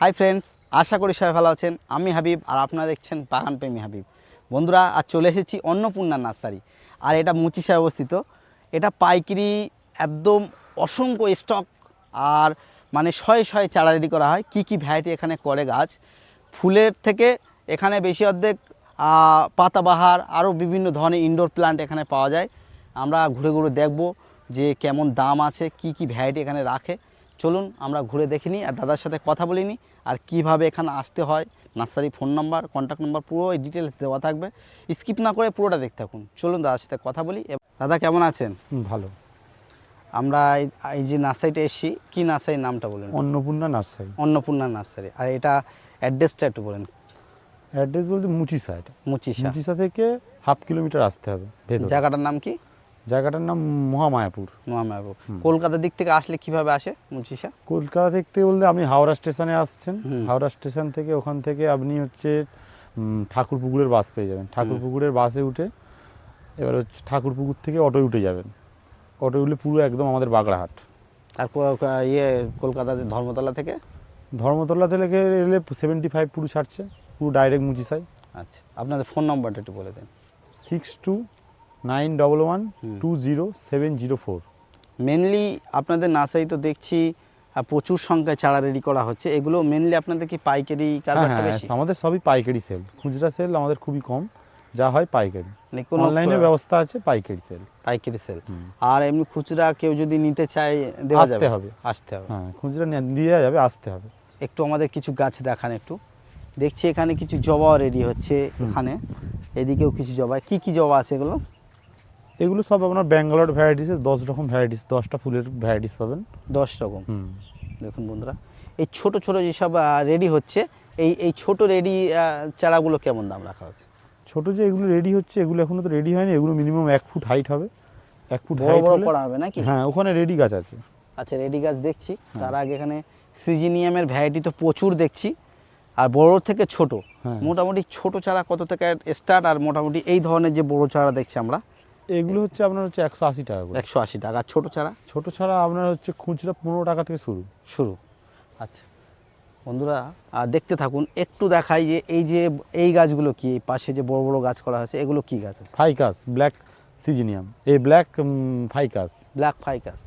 Hi friends আশা করি সবাই ভালো আছেন। আমি হাবিব আর আপনারা দেখছেন বাগান প্রেমী হাবিব। বন্ধুরা আর চলে এসেছি অন্নপূর্ণা নার্সারি। আর এটা মুচিসায় অবস্থিত। এটা পাইকারি একদম অসংখ্য স্টক আর মানে শয়ে শয়ে চারা রেডি করা হয়। কি কি ভ্যারাইটি এখানে করে গাছ। ফুলের থেকে এখানে বেশি অর্ধেক পাতাবাহার, আরও বিভিন্ন ধরনের ইনডোর প্ল্যান্ট এখানে পাওয়া যায়। আমরা ঘুরে ঘুরে দেখব যে কেমন দাম আছে, কি কি ভ্যারাইটি এখানে রাখে। চলুন আমরা ঘুরে দেখে নিই আর দাদার সাথে কথা বলে নিই আর কীভাবে এখানে আসতে হয়। Nursery phone number contact number পুরো এই ডিটেলস দেওয়া থাকবে। স্কিপ না করে পুরোটা দেখতে থাকুন। চলুন দাদার সাথে কথা বলি। দাদা কেমন আছেন? ভালো। আমরা এই- এই যে নার্সারিটা এসেছি কি নার্সারির নামটা বলুন? অন্নপূর্ণা নার্সারি। অন্নপূর্ণা নার্সারি। আর এটা অ্যাড্রেসটা একটু বলেন। অ্যাড্রেস বলতে মুচিসা এটা। মুচিসা। মুচিসা থেকে হাফ কিলোমিটার আসতে হবে জায়গাটার নাম কি? জায়গাটার নাম মহামায়াপুর। মহামায়াপুর। কলকাতার দিক থেকে আসলে কীভাবে আসে মুচিসা কলকাতা থেকে বলতে আপনি হাওড়া স্টেশনে আসছেন। হাওড়া স্টেশন থেকে ওখান থেকে আপনি হচ্ছে উম, ঠাকুরপুকুরের বাস পেয়ে যাবেন। ঠাকুরপুকুরের বাসে উঠে এবার হচ্ছে ঠাকুরপুকুর থেকে অটোয় উঠে যাবেন। অটোয় উঠলে পুরো একদম আমাদের বাগড়াহাট। আর ইয়ে কলকাতাতে ধর্মতলা থেকে? ধর্মতলা থেকে এলে সেভেন্টি ফাইভ পুরো ছাড়ছে পুরো ডাইরেক্ট মুচিসাই আচ্ছা আপনাদের ফোন নাম্বারটা একটু বলে দেন। Six two nine double one two zero seven zero four. Mainly আপনাদের নার্সারি তো দেখছি প্রচুর সংখ্যায় চারা রেডি করা হচ্ছে। এগুলো মেনলি আপনাদের কি পাইকারি হ্যাঁ হ্যাঁ আমাদের সবই পাইকারি সেল খুচরা সেল আমাদের খুবই কম যা হয় পাইকারি। কোনো অনলাইনের ব্যবস্থা আছে পাইকারি সেল পাইকারি সেল আর এমনি খুচরা কেউ যদি নিতে চায় দেওয়া আসতে যাবে? হবে। আসতে হবে। হ্যাঁ খুচরা দিয়ে যাবে আসতে হবে। একটু আমাদের কিছু গাছ দেখান একটু। দেখছি এখানে কিছু জবা রেডি হচ্ছে এখানে। এদিকেও কিছু জবা। কি কি জবা আছে এগুলো? এগুলো সব আপনার ব্যাঙ্গালোর ভ্যারাইটিস দশ রকম ভ্যারাইটিস দশটা ফুলের ভ্যারাইটিস পাবেন। দশ রকম। দেখুন বন্ধুরা এই ছোট ছোট যেসব রেডি হচ্ছে এই এই ছোট রেডি চারাগুলো কেমন দাম রাখা হচ্ছে ছোট যে এগুলো রেডি হচ্ছে এগুলো এখনও তো রেডি হয়নি এগুলো মিনিমাম এক ফুট হাইট হবে। এক ফুট বড় বড় করা হবে নাকি? হ্যাঁ ওখানে রেডি গাছ আছে। আচ্ছা রেডি গাছ দেখছি। তার আগে এখানে সিজিনিয়ামের ভ্যারাইটি তো প্রচুর দেখছি। আর বড় থেকে ছোট হ্যাঁ। মোটামুটি ছোট চারা কত থেকে স্টার্ট আর মোটামুটি এই ধরনের যে বড় চারা দেখছি আমরা এগুলো হচ্ছে আপনার হচ্ছে একশো আশি টাকা করে। একশো আশি টাকা। আর ছোট ছাড়া? ছোট ছাড়া আপনার হচ্ছে খুচরা পনেরো টাকা থেকে শুরু। শুরু। আচ্ছা। বন্ধুরা আর দেখতে থাকুন একটু দেখাই যে এই যে এই গাছগুলো কি এই পাশে যে বড় বড় গাছ করা হয়েছে এগুলো কি গাছ আছে? Ficus black syzygium. এই ব্ল্যাক ফাইকাস। Black Ficus.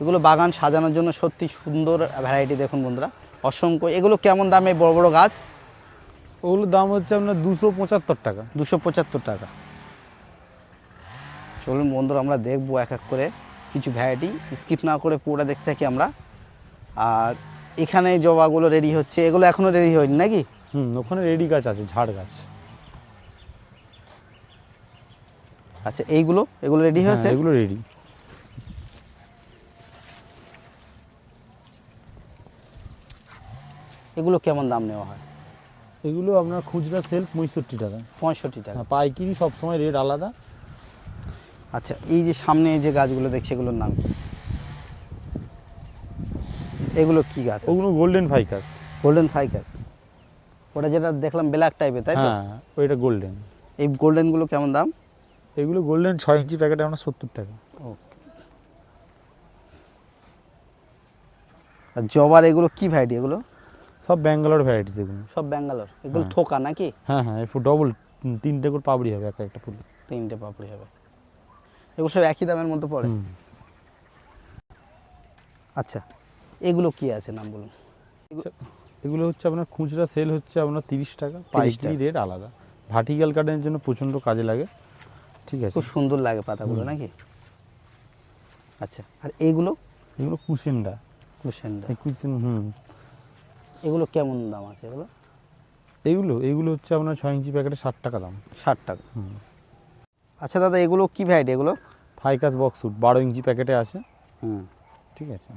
এগুলো বাগান সাজানোর জন্য সত্যি সুন্দর ভ্যারাইটি দেখুন বন্ধুরা। অসংখ্য। এগুলো কেমন দামে বড় বড় গাছ? ওগুলোর দাম হচ্ছে আপনার দুশো পঁচাত্তর টাকা। দুশো পঁচাত্তর টাকা। চলুন বন্ধুরা আমরা দেখব এক এক করে কিছু ভ্যারাইটি স্কিপ না করে পুরোটা দেখতে থাকি আমরা। আর এখানে জবাগুলো রেডি হচ্ছে। এগুলো এখনও রেডি হয়নি নাকি? হুম ওখানে রেডি গাছ আছে ঝাড় গাছ। আচ্ছা এইগুলো? এগুলো রেডি হ্যাঁ, হয়েছে? এগুলো রেডি এগুলো কেমন দাম নেওয়া হয়? এগুলো আপনার খুচরা সেল পঁয়ষট্টি টাকা। পঁয়ষট্টি টাকা। হ্যাঁ, পাইকারি সবসময় রেট আলাদা। আচ্ছা এই যে সামনে যে গাছগুলো দেখছি এগুলোর নাম এগুলো কি গাছ? ওগুলো গোল্ডেন ফাইকাস গোল্ডেন সাইকাস ওটা যেটা দেখলাম ব্ল্যাক টাইপের তাই তো? হ্যাঁ ওইটা গোল্ডেন এই গোল্ডেনগুলো কেমন দাম? এগুলো গোল্ডেন ছয় ইঞ্চি প্যাকেট আমরা সত্তর টাকা। ওকে। আর জবার এগুলো কি ভ্যারাইটি এগুলো? সব ব্যাঙ্গালোর ভ্যারাইটিস এগুলো। সব ব্যাঙ্গালোর এগুলো হ্যাঁ। থোকা নাকি? হ্যাঁ হ্যাঁ ডবল তিনটে করে পাবড়ি হবে একটা একটা ফুল। তিনটে পাপড়ি হবে। এগুলো সব একই দামের মধ্যে পড়ে। আচ্ছা এগুলো কি আছে নাম বলুন? এগুলো হচ্ছে আপনার খুচরা সেল হচ্ছে আপনার তিরিশ টাকা 30 পাইকারি রেট আলাদা। ভার্টিক্যাল গার্ডেনের জন্য প্রচণ্ড কাজে লাগে। ঠিক আছে। খুব সুন্দর লাগে পাতাগুলো নাকি? আচ্ছা আর এইগুলো এগুলো কুসেন্ডা কুশেন্ডা এই কুসেন হুম। এগুলো কেমন দাম আছে এগুলো? এগুলো এগুলো হচ্ছে আপনার ছয় ইঞ্চি প্যাকেটে ষাট টাকা দাম। ষাট টাকা। হুম। আচ্ছা দাদা এগুলো কী ভ্যারাইটি এগুলো? ফাইকাস বক্স সুট বারো ইঞ্চি প্যাকেটে আছে। হুম। ঠিক আছে।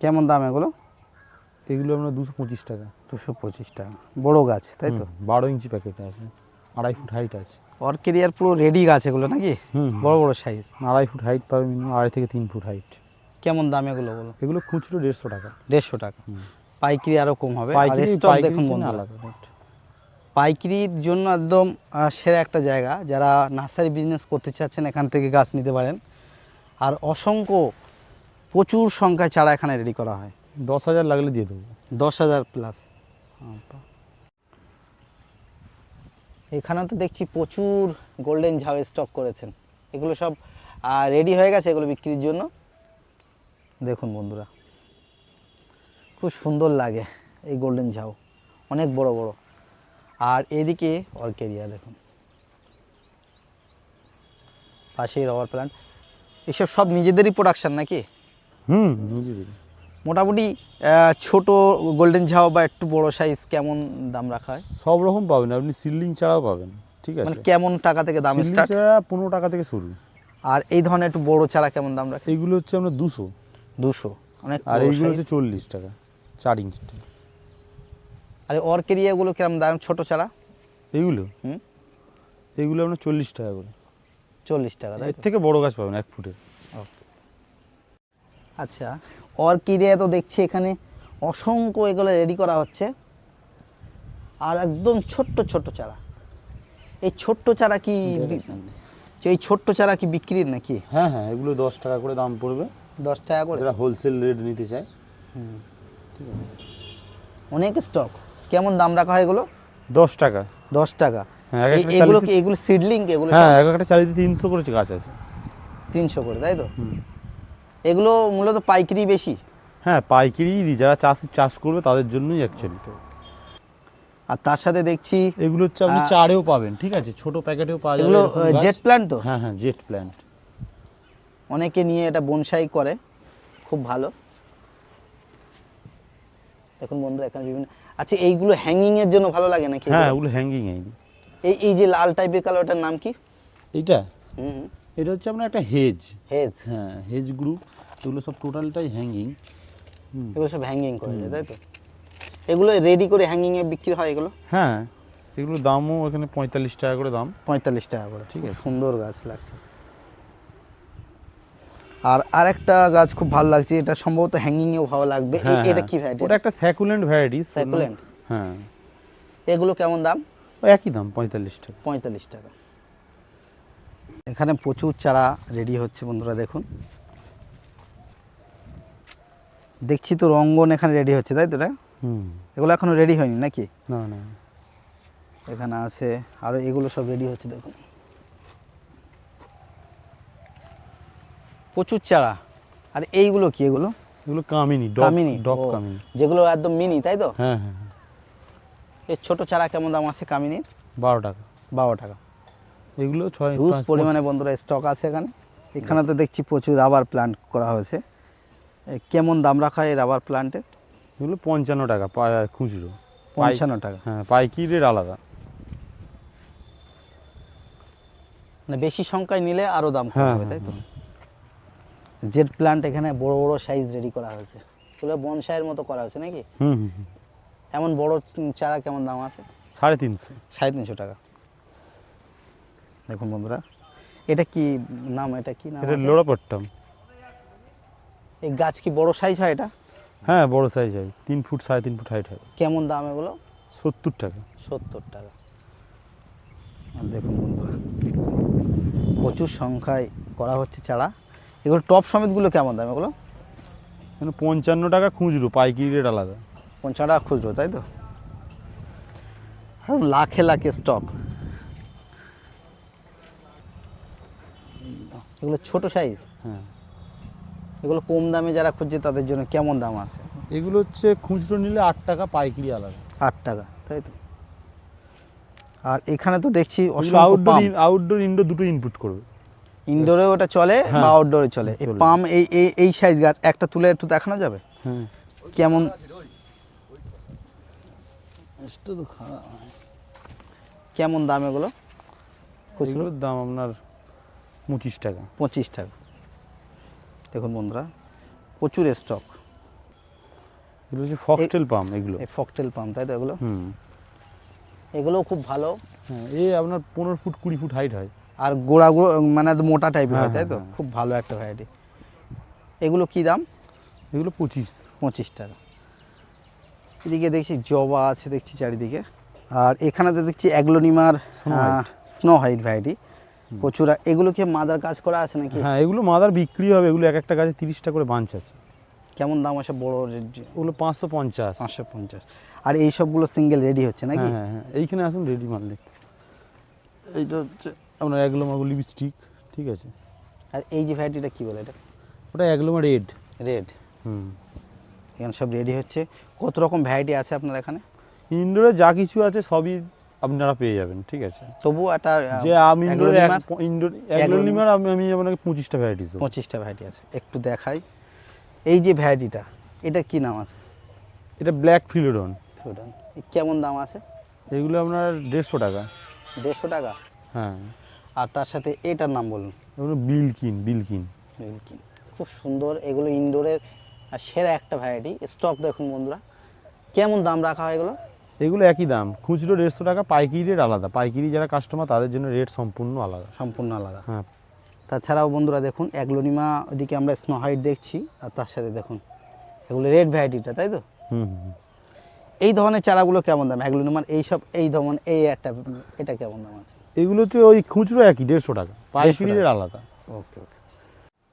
কেমন দাম এগুলো? এগুলো আপনার দুশো পঁচিশ টাকা। দুশো পঁচিশ টাকা। বড়ো গাছ তাই তো? বারো ইঞ্চি প্যাকেটে আছে। আড়াই ফুট হাইট আছে। অর্কেরিয়ার পুরো রেডি গাছ এগুলো নাকি? হুম বড় বড় সাইজ আড়াই ফুট হাইট পাবে মিনিমাম আড়াই থেকে তিন ফুট হাইট কেমন দাম এগুলো বলো? এগুলো খুচরো দেড়শো টাকা। দেড়শো টাকা। পাইকারি আরও কম হবে। আর স্টক দেখুন আলাদা পাইকারির জন্য একদম সেরা একটা জায়গা। যারা নার্সারি বিজনেস করতে চাচ্ছেন এখান থেকে গাছ নিতে পারেন। আর অসংখ্য প্রচুর সংখ্যায় চারা এখানে রেডি করা হয়। দশ হাজার লাগলে দিয়ে দেবো। দশ হাজার প্লাস এখানে তো দেখছি প্রচুর গোল্ডেন ঝাউ স্টক করেছেন। এগুলো সব রেডি হয়ে গেছে এগুলো বিক্রির জন্য। দেখুন বন্ধুরা খুব সুন্দর লাগে এই গোল্ডেন ঝাউ। অনেক বড় বড়। আর এদিকে অর্কেরিয়া দেখুন। পাশেই রবার প্ল্যান্ট এসব সব নিজেদেরই প্রোডাকশন নাকি? হুম নিজেদের মোটামুটি ছোট গোল্ডেন ঝাউ বা একটু বড় সাইজ কেমন দাম রাখা হয়? সব রকম পাবেন আপনি সিল্ডিং ছাড়াও পাবেন ঠিক আছে মানে আছে? কেমন টাকা থেকে দাম স্টার্ট পনেরো টাকা থেকে শুরু। আর এই ধরনের একটু বড় চারা কেমন দাম রাখে? এইগুলো হচ্ছে আপনার দুশো। দুশো। অনেক আর এইগুলো হচ্ছে চল্লিশ টাকা চার ইঞ্চি আর অর্কেরিয়াগুলো কিরম দাম? ছোট চারা? এইগুলো? হুম? এইগুলো আপনার চল্লিশ টাকা করে। চল্লিশ টাকা এর থেকে বড় গাছ পাবেন এক ফুটের। আচ্ছা অর্কিডিয়া তো দেখছি এখানে অসংখ্য এগুলো রেডি করা হচ্ছে। আর একদম ছোট্ট ছোট্ট চারা। এই ছোট্ট চারা কি এই ছোট্ট চারা কি বিক্রির নাকি? হ্যাঁ হ্যাঁ এগুলো দশ টাকা করে দাম পড়বে। দশ টাকা করে? যারা হোলসেল রেট নিতে চায়। হুম ঠিক আছে। অনেক স্টক কেমন দাম রাখা হয় এগুলো? দশ টাকা। দশ টাকা। হ্যাঁ, এগুলো কি এগুলো সিডলিং এগুলো হ্যাঁ এক একটা চালিতে তিনশো করে গাছ আছে। তিনশো করে তাই তো? এগুলো মূলত পাইকারি বেশি? হ্যাঁ পাইকারি যারা চাষ চাষ করবে তাদের জন্যই অ্যাকচুয়ালি আর তার সাথে দেখছি এগুলো হচ্ছে আপনি চারেও পাবেন ঠিক আছে? ছোট প্যাকেটেও পাওয়া যাবে এগুলো জেট প্ল্যান্ট তো? হ্যাঁ হ্যাঁ জেট প্ল্যান্ট অনেকে নিয়ে এটা বনসাই করে খুব ভালো। দেখুন বন্ধুরা এখানে বিভিন্ন আচ্ছা এইগুলো হ্যাঙ্গিং এর জন্য ভালো লাগে নাকি হ্যাঁ এগুলো? ওগুলো হ্যাঙ্গিং এই এই যে লাল টাইপের কালার ওটার নাম কি? এইটা? হুম এটা হচ্ছে আপনার একটা হেজ হেজ হ্যাঁ হেজ গ্রুপ এগুলো সব টোটালটাই হ্যাঙ্গিং এগুলো সব হ্যাঙ্গিং করে যায় তাই তো? এগুলো রেডি করে হ্যাঙ্গিং এ বিক্রি হয় এগুলো? হ্যাঁ এগুলোর দামও এখানে পঁয়তাল্লিশ টাকা করে দাম। পঁয়তাল্লিশ টাকা করে। ঠিক আছে। সুন্দর গাছ লাগছে। আর আরেকটা গাছ খুব ভালো লাগছে এটা সম্ভবত হ্যাঙ্গিং এও ভালো লাগবে। হ্যাঁ, এটা হ্যাঁ। কি ভ্যারাইটি ওটা একটা স্যাকুলেন্ট ভ্যারাইটি Succulent? হ্যাঁ। এগুলো কেমন দাম? একই দাম পঁয়তাল্লিশ টাকা। পঁয়তাল্লিশ টাকা। এখানে প্রচুর চারা রেডি হচ্ছে বন্ধুরা দেখুন। দেখছি তো রঙ্গন এখানে রেডি হচ্ছে তাই তো? হুম। এগুলো এখনও রেডি হয়নি নাকি? না না। এখানে আছে আর এগুলো সব রেডি হচ্ছে দেখুন। প্রচুর চারা। আর এইগুলো কি এগুলো? এগুলো কামিনি কামিনি। যেগুলো একদম মিনি তাই তো? হ্যাঁ হ্যাঁ হ্যাঁ। এর ছোট চারা কেমন দাম আছে কামিনির? বারো টাকা। বারো টাকা। এগুলো ছয় হিউজ পরিমাণে বন্ধুরা স্টক আছে এখানে। এখানে তো দেখছি প্রচুর রাবার প্লান্ট করা হয়েছে। কেমন দাম রাখা হয় রাবার প্লান্টে এগুলো পঞ্চান্ন টাকা খুচরো। পঞ্চান্ন টাকা। হ্যাঁ পাইকি রেট আলাদা। মানে বেশি সংখ্যায় নিলে আরও দাম কম হ্যাঁ, হবে হ্যাঁ, তাই তো? জেড প্লান্ট এখানে বড় বড় সাইজ রেডি করা হয়েছে। এগুলো বনসাইয়ের মতো করা হয়েছে নাকি? হুম হুম হুম। এমন বড় চারা কেমন দাম আছে? সাড়ে তিনশো। সাড়ে তিনশো টাকা। দেখুন বন্ধুরা এটা কি নাম এটা কি নাম এটা আছে? এই গাছ কি বড় সাইজ হয় এটা? হ্যাঁ বড় সাইজ হয়। তিন ফুট সাড়ে তিন ফুট হাইট হয়। কেমন দাম এগুলো? সত্তর টাকা। সত্তর টাকা। আর দেখুন বন্ধুরা প্রচুর সংখ্যায় করা হচ্ছে চারা। এগুলো টপ সমেতগুলো কেমন দাম এগুলো? পঞ্চান্ন টাকা খুচরো পাইকারি রেট আলাদা। পঞ্চান্ন টাকা খুচরো তাই তো? লাখে লাখে স্টক এগুলো ছোট সাইজ হ্যাঁ। এগুলো কম দামে যারা খুঁজছে তাদের জন্য কেমন দাম আছে? এগুলো হচ্ছে খুচরো নিলে আট টাকা পাইকারি আলাদা। আট টাকা তাই তো? আর এখানে তো দেখছি আউটডোর আউটডোর ইনডোর দুটো ইনপুট করবে। ইনডোরে ওটা চলে বা হ্যাঁ, আউটডোরে চলে। এই। পাম এই এই এই সাইজ গাছ একটা তুলে একটু দেখানো যাবে? হ্যাঁ কেমন? কেমন দাম এগুলো? এগুলোর দাম আপনার পঁচিশ টাকা। পঁচিশ টাকা। দেখুন বন্ধুরা প্রচুর স্টক এগুলো হচ্ছে ফক্সটেল পাম এগুলো। এই ফকটেল পাম তাই তো এগুলো? হুম। এগুলোও খুব ভালো। হ্যাঁ এই আপনার পনেরো ফুট কুড়ি ফুট হাইট হয়। আর গোড়া গোড়া মানে মোটা টাইপের হয় হ্যাঁ, তাই তো? হ্যাঁ, খুব ভালো একটা ভ্যারাইটি এগুলো কি দাম? এগুলো পঁচিশ। পঁচিশ টাকা। এদিকে দেখছি জবা আছে দেখছি চারিদিকে। আর এখানে তো দেখছি অ্যাগ্লোনিমার স্নো হাইট ভ্যারাইটি প্রচুর এগুলো কি মাদার কাজ করা আছে নাকি? হ্যাঁ এগুলো মাদার বিক্রি হবে। এগুলো এক একটা গাছে তিরিশটা করে বাঞ্চ আছে। কেমন দাম আছে বড় ওগুলো পাঁচশো পঞ্চাশ। পাঁচশো পঞ্চাশ। আর এই সবগুলো সিঙ্গেল রেডি হচ্ছে নাকি? হ্যাঁ হ্যাঁ হ্যাঁ। এইখানে আসুন রেডি মাল দেখতে। এইটা হচ্ছে আপনার একলোমা লিপস্টিক ঠিক আছে? আর এই যে ভ্যারাইটিটা কি বলে এটা? ওটা একলোমা রেড। রেড? হুম। এখানে সব রেডি হচ্ছে। কত রকম ভ্যারাইটি আছে আপনার এখানে? ইনডোরে যা কিছু আছে সবই আপনারা পেয়ে যাবেন ঠিক আছে? তবুও একটা যে আমি ইনডোরে? Indoor Agro-Limer? আমি আমি আপনাকে পঁচিশটা ভ্যারাইটি পঁচিশটা ভ্যারাইটি আছে। একটু দেখাই। এই যে ভ্যারাইটিটা এটা কি নাম আছে? এটা ব্ল্যাক ফিলোডন। সুডান কেমন দাম আছে? এগুলো আপনার দেড়শো টাকা। দেড়শো টাকা? হ্যাঁ। আর তার সাথে এটার নাম বলুন। এগুলো বিলকিন বিলকিন। মিল্কিন খুব সুন্দর এগুলো ইনডোরের সেরা একটা ভ্যারাইটি স্টক দেখুন বন্ধুরা কেমন দাম রাখা হয় এগুলো? এগুলো একই দাম। খুচরো দেড়শো টাকা পাইকারি রেট আলাদা। পাইকারি যারা কাস্টমার তাদের জন্য রেট সম্পূর্ণ আলাদা। সম্পূর্ণ আলাদা। হ্যাঁ। তাছাড়াও বন্ধুরা দেখুন অ্যাগ্লোনিমা ওদিকে আমরা স্নো হাইট দেখছি আর তার সাথে দেখুন এগুলো রেড ভ্যারাইটিটা তাই তো? হুম। এই ধরনের চারাগুলো কেমন দাম? অ্যাগ্লোনিমার এই সব এই ধরনের এই একটা এটা কেমন দাম আছে? এগুলো হচ্ছে ওই খুচরো একই দেড়শো টাকা। পাইকারি টাকা। আলাদা। ওকে ওকে।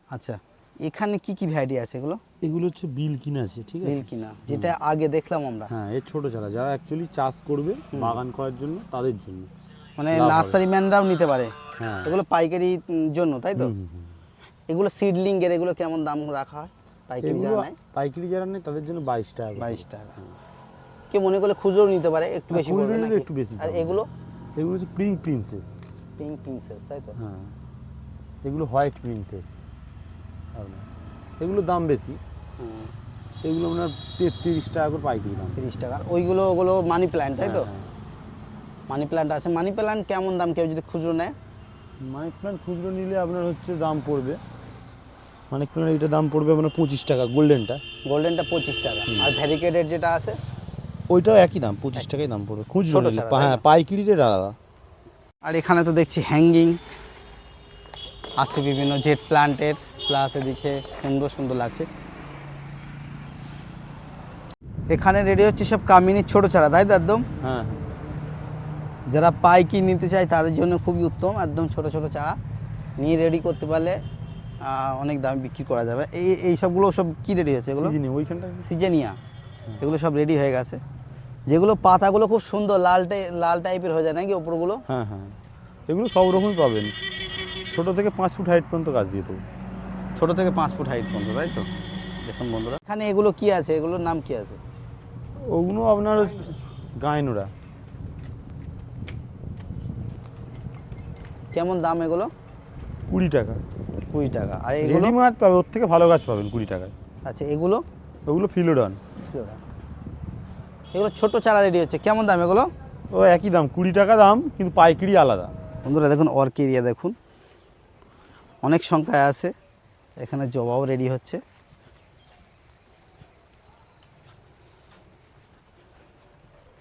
আচ্ছা এখানে কি কি ভ্যারাইটি আছে এগুলো? এগুলো হচ্ছে বিলকিন আছে ঠিক আছে? মিল্কিনা যেটা আগে দেখলাম আমরা। হ্যাঁ এর ছোট চারা যারা অ্যাকচুয়ালি চাষ করবে বাগান করার জন্য তাদের জন্য। মানে নার্সারি ম্যানরাও নিতে পারে। হ্যাঁ। এগুলো পাইকারি জন্য তাই তো। এগুলো সিডলিং এর এগুলো কেমন দাম রাখা হয়? পাইকারি যারা নেয়? পাইকারি যারা নেই তাদের জন্য বাইশ টাকা করে। বাইশ টাকা। কে মনে করলে খুচরো নিতে পারে একটু হ্যাঁ, বেশি পড়বে নাকি? একটু বেশি আর এগুলো? এগুলো হচ্ছে পিঙ্ক প্রিন্সেস পিঙ্ক প্রিন্সেস তাই তো? হ্যাঁ। এগুলো হোয়াইট প্রিন্সেস এগুলো দাম বেশি। এগুলো আপনার তেত্রিশ টাকা করে পাইকারি দাম। তিরিশ টাকার ওইগুলো ওগুলো মানি প্ল্যান্ট তাই তো? হ্যাঁ, মানি প্ল্যান্ট আছে। মানি প্ল্যান্ট কেমন দাম? কেউ যদি খুচরো নেয়? মানি প্ল্যান্ট খুচরো নিলে আপনার হচ্ছে দাম পড়বে। মানি প্ল্যান্ট এইটা দাম পড়বে আপনার পঁচিশ টাকা গোল্ডেনটা গোল্ডেনটা পঁচিশ টাকা। আর ভ্যারিকেটেড যেটা আছে? ওইটাও একই দাম পঁচিশ টাকাই দাম পড়বে। খুচরো ছোট নিলে চারা, তাই হ্যাঁ? পাইকারি রেট আলাদা। আর এখানে তো দেখছি হ্যাঙ্গিং আছে বিভিন্ন জেট প্ল্যান্টের প্লাস এদিকে সুন্দর সুন্দর লাগছে। এখানে রেডি হচ্ছে সব কামিনীর ছোট চারা তাই তো একদম? হ্যাঁ। যারা পাইকি নিতে চায় তাদের জন্য খুবই উত্তম একদম ছোট ছোট চারা নিয়ে রেডি করতে পারলে আহ, অনেক দামে বিক্রি করা যাবে। এই এই সবগুলো সব কি রেডি হয়েছে এগুলো? সিজনে ওইখানটা সিজেনিয়া। এগুলো সব রেডি হয়ে গেছে। যেগুলো পাতাগুলো খুব সুন্দর লাল লাল টাইপের হয়ে যায় নাকি ওপরগুলো হ্যাঁ হ্যাঁ। এগুলো সব রকমই পাবেন। ছোট থেকে পাঁচ ফুট হাইট পর্যন্ত গাছ দিয়ে দেবো। ছোট থেকে পাঁচ ফুট হাইট পর্যন্ত তাই তো? দেখুন বন্ধুরা। এখানে এগুলো কি আছে? এগুলোর নাম কি আছে? ওগুলো আপনার গায়নোরা কেমন দাম এগুলো? কুড়ি টাকা। কুড়ি টাকা। আর এগুলো? মাছ পাবে ওর থেকে ভালো গাছ পাবেন কুড়ি টাকায়। আচ্ছা এগুলো? ওগুলো ফিলোডন। ফিলোডন। এগুলো ছোট চারা রেডি হচ্ছে। কেমন দাম এগুলো? ও একই দাম কুড়ি টাকা দাম কিন্তু পাইকারি আলাদা। বন্ধুরা দেখুন অর্কিরিয়া দেখুন। অনেক সংখ্যায় আছে। এখানে জবাও রেডি হচ্ছে।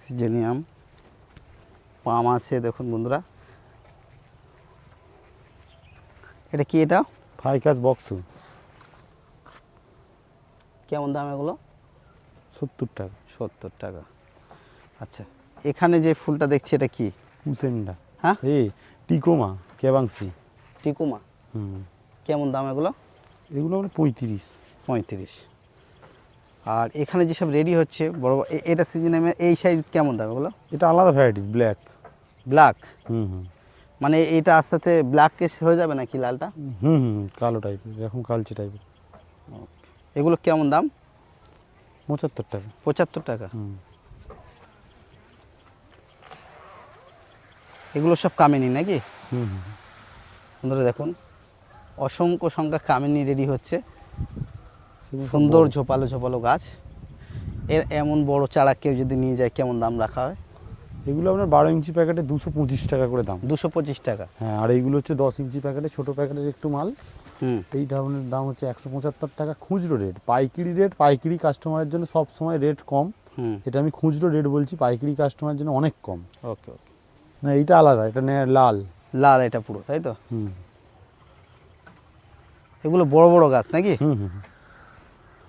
সিজেনিয়াম পাম আছে দেখুন বন্ধুরা। এটা কি এটা? ফাইকাস বক্সু। কেমন দাম এগুলো? সত্তর টাকা। সত্তর টাকা। আচ্ছা এখানে যে ফুলটা দেখছি এটা কি? কুসেন্ডা হ্যাঁ? এ টিকোমা কেবাংসি টিকোমা? হুম। কেমন দাম এগুলো? এগুলো মানে পঁয়ত্রিশ। পঁয়ত্রিশ। আর এখানে যেসব রেডি হচ্ছে বড় এটা সিজনে এই সাইজ কেমন দাম এগুলো? এটা আলাদা ভ্যারাইটিস ব্ল্যাক ব্ল্যাক হুম হুম। মানে এটা আস্তে আস্তে ব্ল্যাক কেস হয়ে যাবে নাকি লালটা? হুম হুম কালো টাইপের এরকম কালচে টাইপের এগুলো কেমন দাম? পঁচাত্তর টাকা। পঁচাত্তর টাকা? এগুলো সব কামিনি নাকি? হুম হুম। বন্ধুরা দেখুন অসংখ্য সংখ্যা কামিনি রেডি হচ্ছে। সুন্দর ঝোপালো ঝোপালো গাছ। এর এমন বড় চারা কেউ যদি নিয়ে যায় কেমন দাম রাখা হয়? এগুলো আপনার বারো ইঞ্চি প্যাকেটে দুশো পঁচিশ টাকা করে দাম। দুশো পঁচিশ টাকা। হ্যাঁ আর এইগুলো হচ্ছে দশ ইঞ্চি প্যাকেটে ছোটো প্যাকেটের একটু মাল। এই ধরনের দাম হচ্ছে একশো পঁচাত্তর টাকা খুচরো রেট পাইকারি রেট পাইকারি কাস্টমারের জন্য সব সময় রেট কম এটা আমি খুচরো রেট বলছি পাইকারি কাস্টমারের জন্য অনেক কম। ওকে ওকে। না এইটা আলাদা এটা লাল। লাল এটা পুরো তাই তো? হুম। এগুলো বড় বড় গাছ নাকি?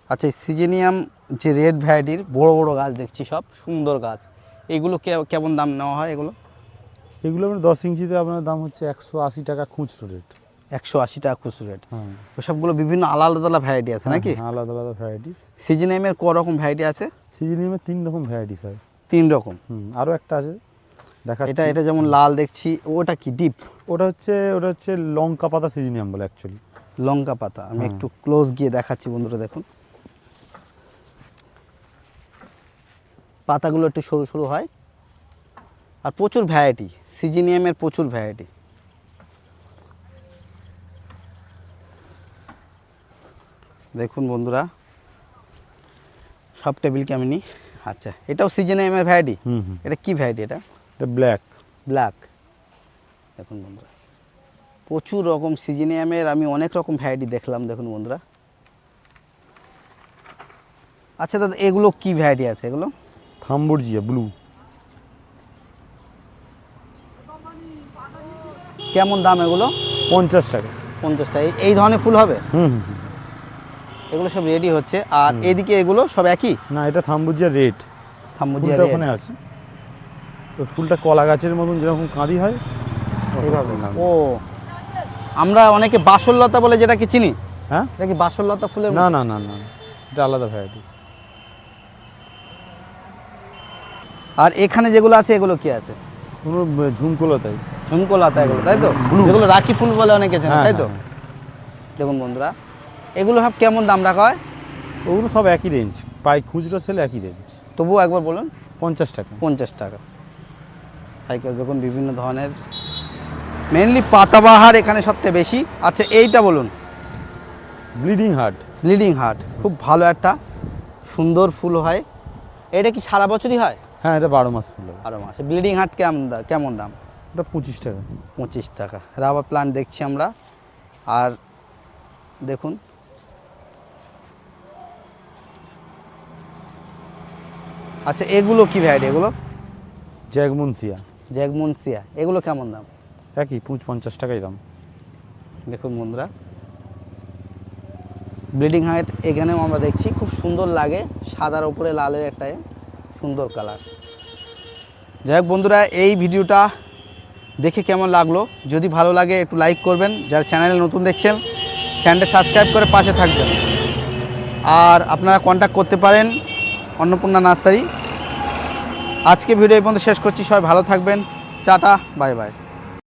আচ্ছা সিজেনিয়াম যে রেড ভ্যারাইটির বড় বড় গাছ দেখছি সব সুন্দর গাছ। এগুলো কে- কেমন দাম নেওয়া হয় এগুলো? এগুলো আপনার দশ ইঞ্চিতে আপনার দাম হচ্ছে একশো আশি টাকা খুচরো রেট একশো আশি টাকা খুচরো রেট। হ্যাঁ ওসবগুলো বিভিন্ন আলাদা আলাদা ভ্যারাইটি আছে নাকি? আলাদা আলাদা ভ্যারাইটিস সিজনেমের ক রকম ভ্যারাইটি আছে? সিজনিয়ামের তিন রকম ভ্যারাইটিস হয়। তিন রকম হুম আরও একটা আছে। দেখা এটা এটা যেমন লাল দেখছি ওটা কি ডিপ? ওটা হচ্ছে ওটা হচ্ছে লঙ্কা পাতা সিজনিয়াম বলে অ্যাকচুয়ালি লঙ্কা পাতা। আমি। একটু ক্লোজ গিয়ে দেখাচ্ছি বন্ধুরা দেখুন। পাতাগুলো একটু সরু সরু হয়। আর প্রচুর ভ্যারাইটি সিজিনিয়ামের প্রচুর ভ্যারাইটি দেখুন বন্ধুরা সব টেবিল কেমনি আচ্ছা এটাও সিজিনিয়ামের ভ্যারাইটি হুম হুম। এটা কি ভ্যারাইটি এটা? এটা ব্ল্যাক ব্ল্যাক দেখুন বন্ধুরা প্রচুর রকম সিজিনিয়ামের আমি অনেক রকম ভ্যারাইটি দেখলাম দেখুন বন্ধুরা। আচ্ছা দাদা এগুলো কি ভ্যারাইটি আছে এগুলো? থাম্বুরজিয়া ব্লু কেমন দাম এগুলো? পঞ্চাশ টাকা। পঞ্চাশ টাকা। এই- ধরনের ফুল হবে? হুম হুম। এগুলো সব রেডি হচ্ছে। আর এদিকে এগুলো সব একই? না এটা থাম্বুরজিয়া রেড। থাম্বুজিয়া red। ওখানে আছে। তো ফুলটা কলা গাছের মতন যেরকম কাঁদি হয় এইভাবে। ও। আমরা অনেকে বাসরলতা বলে যেটাকে চিনি? হ্যাঁ? এটা কি বাসরলতা ফুলের না না না না এটা আলাদা ভ্যারাইটিস আর এখানে যেগুলো আছে এগুলো কি আছে? কোনো ঝুমকোলো তাই। ঝুমকোলতা এগুলো তাই তো. যেগুলো রাখি ফুল বলে অনেকে চেনে হ্যাঁ, তাই তো? হ্যাঁ, দেখুন বন্ধুরা এগুলো সব কেমন দাম রাখা হয়? ওগুলো সব একই রেঞ্জ পাই খুচরো সেল একই রেঞ্জ তবুও একবার বলুন। পঞ্চাশ টাকা। পঞ্চাশ টাকা। সাইকেল দেখুন বিভিন্ন ধরনের। মেনলি পাতাবাহার এখানে সবচেয়ে বেশি। আচ্ছা এইটা বলুন। ব্লিডিং হার্ট ব্লিডিং হার্ট খুব ভালো একটা সুন্দর ফুল হয়। এটা কি সারা বছরই হয়? হ্যাঁ এটা বারো মাস ফুল বারো মাসে। ব্লিডিং হার্ট কেমন কেমন দাম? ওটা পঁচিশ টাকা। পঁচিশ টাকা। রাবার প্লান্ট দেখছি আমরা। আর দেখুন আচ্ছা এগুলো কি ভ্যারাইটি এগুলো? জ্যাগমুনসিয়া। জ্যাগমুনসিয়া এগুলো কেমন দাম? একই পুঁচ পঞ্চাশ টাকাই দাম। দেখুন বন্ধুরা ব্লিডিং হাইট এখানেও আমরা দেখছি খুব সুন্দর লাগে সাদার উপরে লালের একটা সুন্দর কালার। যাই হোক বন্ধুরা এই ভিডিওটা দেখে কেমন লাগল? যদি ভালো লাগে একটু লাইক করবেন। যারা চ্যানেলে নতুন দেখছেন চ্যানেলটা সাবস্ক্রাইব করে পাশে থাকবেন। আর আপনারা কন্ট্যাক্ট করতে পারেন অন্নপূর্ণা নার্সারি। আজকে ভিডিও এই পর্যন্ত শেষ করছি সবাই ভালো থাকবেন। Tata bye bye.